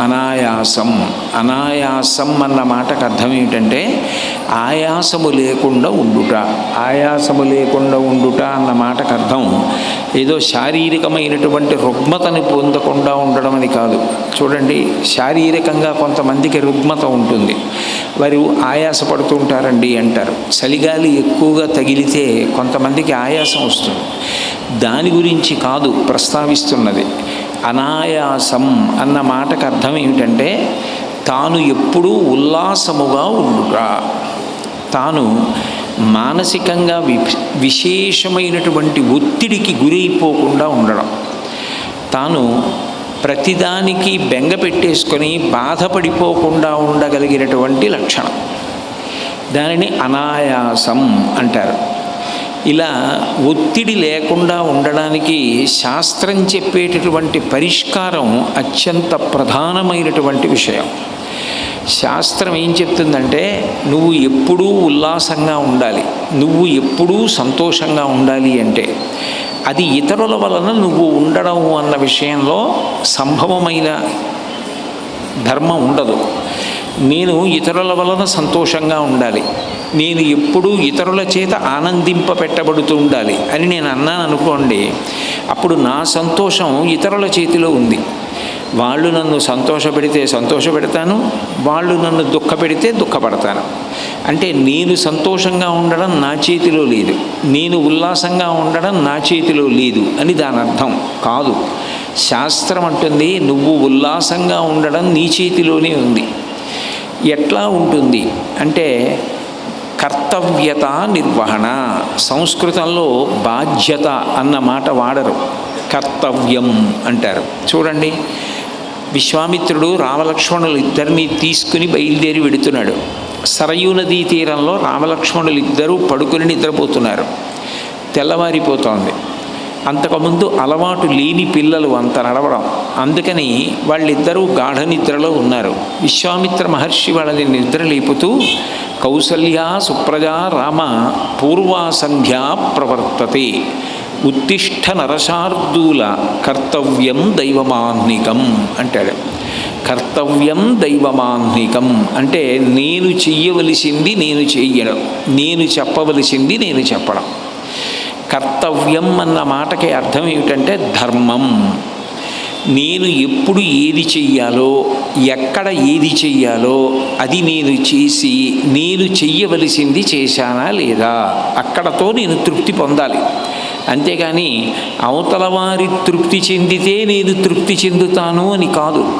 అనాయాసం. అనాయాసం అన్న మాటకు అర్థం ఏమిటంటే ఆయాసము లేకుండా ఉండుట. ఆయాసము లేకుండా ఉండుట అన్న మాటకు అర్థం ఏదో శారీరకమైనటువంటి రుగ్మతని పొందకుండా ఉండడం అని కాదు. చూడండి శారీరకంగా కొంతమందికి రుగ్మత ఉంటుంది. వారు ఆయాసపడుతూ ఉంటారండి అంటారు. చలిగాలి ఎక్కువగా తగిలితే కొంతమందికి ఆయాసం వస్తుంది. దాని గురించి కాదు ప్రస్తావిస్తున్నది. అనాయాసం అన్న మాటకు అర్థం ఏమిటంటే తాను ఎప్పుడూ ఉల్లాసముగా ఉండుట. తాను మానసికంగా వి విశేషమైనటువంటి ఒత్తిడికి గురైపోకుండా ఉండడం. తాను ప్రతిదానికి బెంగ పెట్టేసుకొని బాధపడిపోకుండా ఉండగలిగినటువంటి లక్షణం. దానిని అనాయాసం అంటారు. ఇలా ఒత్తిడి లేకుండా ఉండడానికి శాస్త్రం చెప్పేటటువంటి పరిష్కారం అత్యంత ప్రధానమైనటువంటి విషయం. శాస్త్రం ఏం చెప్తుందంటే నువ్వు ఎప్పుడూ ఉల్లాసంగా ఉండాలి. నువ్వు ఎప్పుడూ సంతోషంగా ఉండాలి అంటే. అది ఇతరుల వలన నువ్వు ఉండడం అన్న విషయంలో సంభవమైన ధర్మం ఉండదు. నేను ఇతరుల వలన సంతోషంగా ఉండాలి. నేను ఎప్పుడూ ఇతరుల చేత ఆనందింప పెట్టబడుతూ ఉండాలి అని నేను అన్నాను అనుకోండి అప్పుడు నా సంతోషం ఇతరుల చేతిలో ఉంది. వాళ్ళు నన్ను సంతోషపెడితే సంతోషపెడతాను వాళ్ళు నన్ను దుఃఖపెడితే దుఃఖపడతాను. అంటే నేను సంతోషంగా ఉండడం నా చేతిలో లేదు. నేను ఉల్లాసంగా ఉండడం నా చేతిలో లేదు అని దాని అర్థం కాదు. శాస్త్రం అంటుంది నువ్వు ఉల్లాసంగా ఉండడం నీ చేతిలోనే ఉంది. ఎట్లా ఉంటుంది అంటే కర్తవ్యత నిర్వహణ. సంస్కృతంలో బాధ్యత అన్న మాట వాడరు. కర్తవ్యం అంటారు. చూడండి విశ్వామిత్రుడు రామలక్ష్మణులు ఇద్దరిని తీసుకుని బయలుదేరి వెడుతున్నాడు. సరయూ నదీ తీరంలో రామలక్ష్మణులు ఇద్దరూ పడుకుని నిద్రపోతున్నారు. తెల్లవారిపోతోంది. అంతకుముందు అలవాటు లేని పిల్లలు అంత నడవడం. అందుకని వాళ్ళిద్దరూ గాఢ నిద్రలో ఉన్నారు. విశ్వామిత్ర మహర్షి వాళ్ళని నిద్ర లేపుతూ కౌసల్యా సుప్రజా రామ పూర్వాసంధ్యా ప్రవర్తతే. ఉత్తిష్ట నరశార్దూల కర్తవ్యం దైవమాహ్నికం అంటాడు. కర్తవ్యం దైవమాహ్నికం అంటే నేను చెయ్యవలసింది నేను చెయ్యడం. నేను చెప్పవలసింది నేను చెప్పడం. కర్తవ్యం అన్న మాటకి అర్థం ఏమిటంటే ధర్మం. నేను ఎప్పుడు ఏది చెయ్యాలో ఎక్కడ ఏది చెయ్యాలో అది నేను చేసి నేను చెయ్యవలసింది చేశానా లేదా? అక్కడతో నేను తృప్తి పొందాలి. అంతేగాని అవతల వారి తృప్తి చెందితే నేను తృప్తి చెందుతాను అని కాదు.